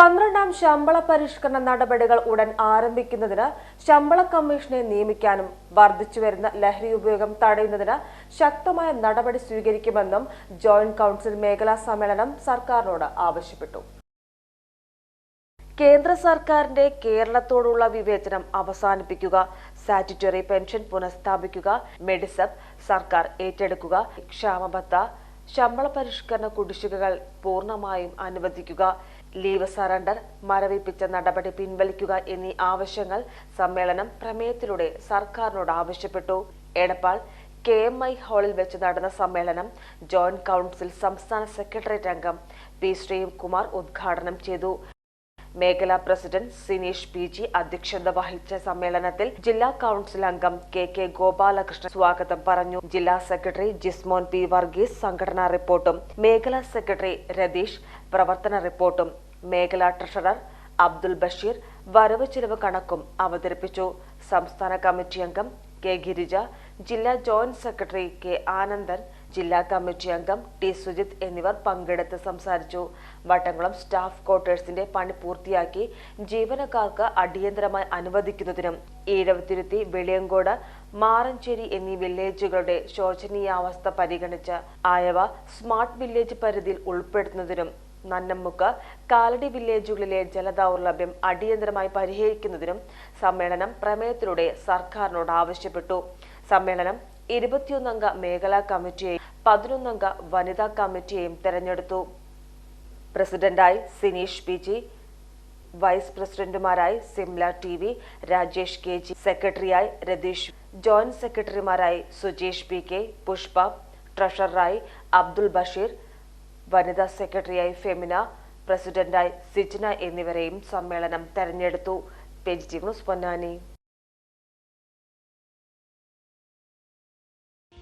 പന്ത്രണ്ടാം ശമ്പള പരിഷ്കരണ നടപടികൾ ഉടൻ ആരംഭിക്കുന്നതിന് ശമ്പള കമ്മീഷനെ നിയമിക്കാനും വർദ്ധിച്ചുവരുന്ന ലഹരി ഉപയോഗം തടയുന്നതിന് ശക്തമായ നടപടി സ്വീകരിക്കുമെന്നും ജോയിന്റ് കൌൺസിൽ മേഖലാ സമ്മേളനം സർക്കാരിനോട് ആവശ്യപ്പെട്ടു. കേന്ദ്ര സർക്കാരിന്റെ കേരളത്തോടുള്ള വിവേചനം അവസാനിപ്പിക്കുക സാറ്റിറ്ററി പെൻഷൻ പുനഃസ്ഥാപിക്കുക മെഡിസബ് സർക്കാർ ഏറ്റെടുക്കുക ക്ഷാമബത്ത ശമ്പള പരിഷ്കരണ കുടിശ്ശികകൾ പൂർണമായും അനുവദിക്കുക ലീവ് സറണ്ടർ മരവിപ്പിച്ച നടപടി പിൻവലിക്കുക എന്നീ ആവശ്യങ്ങൾ സമ്മേളനം പ്രമേയത്തിലൂടെ സർക്കാരിനോട് ആവശ്യപ്പെട്ടു. എടപ്പാൾ കെ എം ഐ ഹാളിൽ വെച്ച് നടന്ന സമ്മേളനം ജോയിന്റ് കൗൺസിൽ സംസ്ഥാന സെക്രട്ടേറിയറ്റ് അംഗം പി ശ്രീകുമാർ ഉദ്ഘാടനം ചെയ്തു. മേഖലാ പ്രസിഡന്റ് സിനീഷ് പി ജി അധ്യക്ഷത വഹിച്ച സമ്മേളനത്തിൽ ജില്ലാ കൌൺസിൽ അംഗം കെ കെ ഗോപാലകൃഷ്ണൻ സ്വാഗതം പറഞ്ഞു. ജില്ലാ സെക്രട്ടറി ജിസ്മോൻ പി വർഗീസ് സംഘടനാ റിപ്പോർട്ടും മേഖലാ സെക്രട്ടറി രതീഷ് പ്രവർത്തന റിപ്പോർട്ടും മേഖലാ ട്രഷറർ അബ്ദുൽ ബഷീർ വരവ് ചിലവ് കണക്കും അവതരിപ്പിച്ചു. സംസ്ഥാന കമ്മിറ്റി അംഗം കെ ഗിരിജ ജില്ലാ ജോയിന്റ് സെക്രട്ടറി കെ ആനന്ദൻ ജില്ലാ കമ്മിറ്റി അംഗം ടി സുജിത് എന്നിവർ പങ്കെടുത്ത് സംസാരിച്ചു. വട്ടംകുളം സ്റ്റാഫ് ക്വാർട്ടേഴ്സിന്റെ പണി പൂർത്തിയാക്കി ജീവനക്കാർക്ക് അടിയന്തരമായി അനുവദിക്കുന്നതിനും ഈഴവത്തിരുത്തി വെളിയങ്കോട് മാറഞ്ചേരി എന്നീ വില്ലേജുകളുടെ ശോചനീയാവസ്ഥ പരിഗണിച്ച് ആയവ സ്മാർട്ട് വില്ലേജ് പരിധിയിൽ ഉൾപ്പെടുത്തുന്നതിനും നന്നമ്മുക്ക് കാലടി വില്ലേജുകളിലെ ജലദൗർലഭ്യം അടിയന്തരമായി പരിഹരിക്കുന്നതിനും സമ്മേളനം പ്രമേയത്തിലൂടെ സർക്കാരിനോട് ആവശ്യപ്പെട്ടു. സമ്മേളനം ഇരുപത്തിയൊന്നംഗ മേഖലാ കമ്മിറ്റിയെയും പതിനൊന്നംഗ വനിതാ കമ്മിറ്റിയെയും തെരഞ്ഞെടുത്തു. പ്രസിഡന്റായി Sineesh P G vice പ്രസിഡന്റുമാരായി Simla T V Rajesh K G സെക്രട്ടറിയായി രതീഷ് ജോയിന്റ് സെക്രട്ടറിമാരായി സുജേഷ് പി കെ പുഷ്പ ട്രഷററായി അബ്ദുൾ ബഷീർ വനിതാ സെക്രട്ടറിയായി ഫെമിന പ്രസിഡന്റായി സിജ്ന എന്നിവരെയും സമ്മേളനം തെരഞ്ഞെടുത്തു. Page news Ponnani.